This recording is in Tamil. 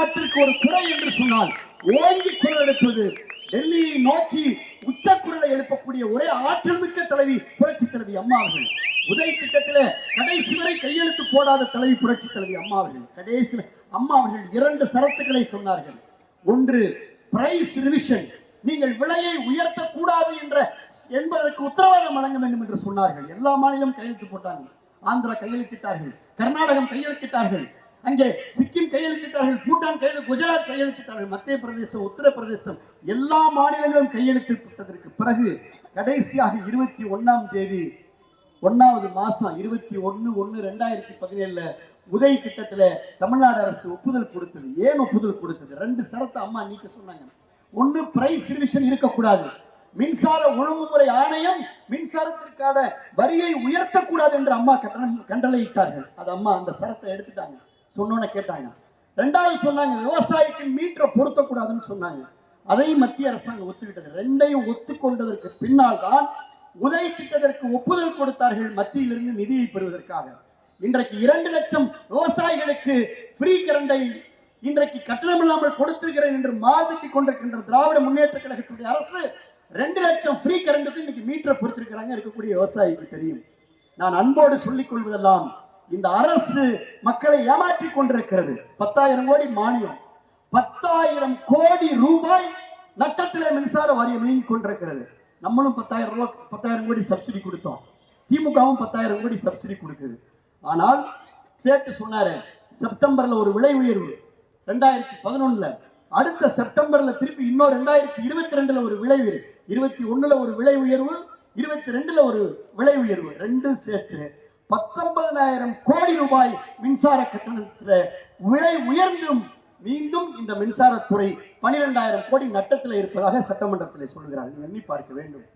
தமிழ்நாட்டிற்கு ஒரு குறை என்று சொன்னால் ஓங்கி குரல் எடுப்பது டெல்லியை நோக்கி உச்ச குரலை எழுப்பக்கூடிய ஒரே ஆற்றல் மிக்க தலைவி புரட்சி தலைவி அம்மா அவர்கள். உதய திட்டத்தில் கடைசி வரை கையெழுத்து போடாத தலைவி புரட்சி தலைவி அம்மா அவர்கள். கடைசியில் அம்மா அவர்கள் இரண்டு சரத்துக்களை சொன்னார்கள். ஒன்று பிரைஸ் ரிவிஷன் நீங்கள் விலையை உயர்த்தக்கூடாது என்ற என்பதற்கு உத்தரவாதம் வழங்க வேண்டும் என்று சொன்னார்கள். எல்லா மாநிலம் கையெழுத்து போட்டாங்க ஆந்திரா கையெழுத்திட்டார்கள். கர்நாடகம் கையெழுத்திட்டார்கள். அங்கே சிக்கிம் கையெழுத்திட்டார்கள் பூட்டான் கையில் குஜராத் கையெழுத்திட்டார்கள் மத்திய பிரதேசம் உத்தரப்பிரதேசம் எல்லா மாநிலங்களும் கையெழுத்திட்டதற்கு பிறகு கடைசியாக இருபத்தி ஒன்னாம் தேதி ஒன்னாவது மாசம் இருபத்தி ஒன்று ஒன்று ரெண்டாயிரத்தி பதினேழுல உதய் திட்டத்துல தமிழ்நாடு அரசு ஒப்புதல் கொடுத்தது. ஏன் ஒப்புதல் கொடுத்தது? ரெண்டு சரத்தை அம்மா நீக்க சொன்னாங்க. ஒன்று பிரைஸ் ரிவிஷன் இருக்கக்கூடாது. மின்சார ஒழுங்குமுறை ஆணையம் மின்சாரத்திற்கான வரியை உயர்த்தக்கூடாது என்று அம்மா கட்டணம் கண்டளையிட்டார்கள் அது அம்மா அந்த சரத்தை எடுத்துட்டாங்க. சொன்னோன்னே கேட்டாங்க. ரெண்டாவது சொன்னாங்க விவசாயிக்கு மீட்டரை பொருத்தக்கூடாதுன்னு சொன்னாங்க. அதையும் மத்திய அரசாங்கம் ஒத்துக்கிட்டது. ரெண்டையும் ஒத்துக்கொண்டதற்கு பின்னால் தான் உதவி திட்டத்திற்கு ஒப்புதல் கொடுத்தார்கள் மத்தியிலிருந்து நிதியை பெறுவதற்காக. இன்றைக்கு இரண்டு லட்சம் விவசாயிகளுக்கு ஃப்ரீ கரண்டை இன்றைக்கு கட்டணமில்லாமல் கொடுத்திருக்கிறேன் என்று மாதட்டி கொண்டிருக்கின்ற திராவிட முன்னேற்ற கழகத்துடைய அரசு ரெண்டு லட்சம் ஃப்ரீ கரண்ட்டுக்கு இன்னைக்கு மீட்டரை பொறுத்திருக்கிறாங்க இருக்கக்கூடிய விவசாயிக்கு தெரியும். நான் அன்போடு சொல்லிக் கொள்வதெல்லாம் இந்த அரசு மக்களை ஏமாற்றி கொண்டிருக்கிறது. பத்தாயிரம் கோடி மானியம் பத்தாயிரம் கோடி ரூபாய் நட்டத்திலே மின்சார வாரியம் இயங்கிக் கொண்டிருக்கிறது. நம்மளும் பத்தாயிரம் ரூபாய் பத்தாயிரம் கோடி சப்சிடி கொடுத்தோம். திமுகவும் பத்தாயிரம் கோடி சப்சிடி கொடுக்குது. ஆனால் சேட்டு சொன்னாரு செப்டம்பர்ல ஒரு விலை உயர்வு ரெண்டாயிரத்தி பதினொன்னுல. அடுத்த செப்டம்பர்ல திருப்பி இன்னும் ரெண்டாயிரத்தி இருபத்தி ரெண்டுல ஒரு விலை உயர்வு. இருபத்தி ஒண்ணுல ஒரு விலை உயர்வு இருபத்தி ரெண்டுல ஒரு விலை உயர்வு. ரெண்டும் சேர்த்து பத்தொன்பதனாயிரம் கோடி ரூபாய் மின்சார கட்டணத்தில் விலை உயர்ந்தும் மீண்டும் இந்த மின்சாரத்துறை பனிரெண்டாயிரம் கோடி நட்டத்தில் இருப்பதாக சட்டமன்றத்தில் சொல்கிறார்கள். எண்ணி பார்க்க வேண்டும்.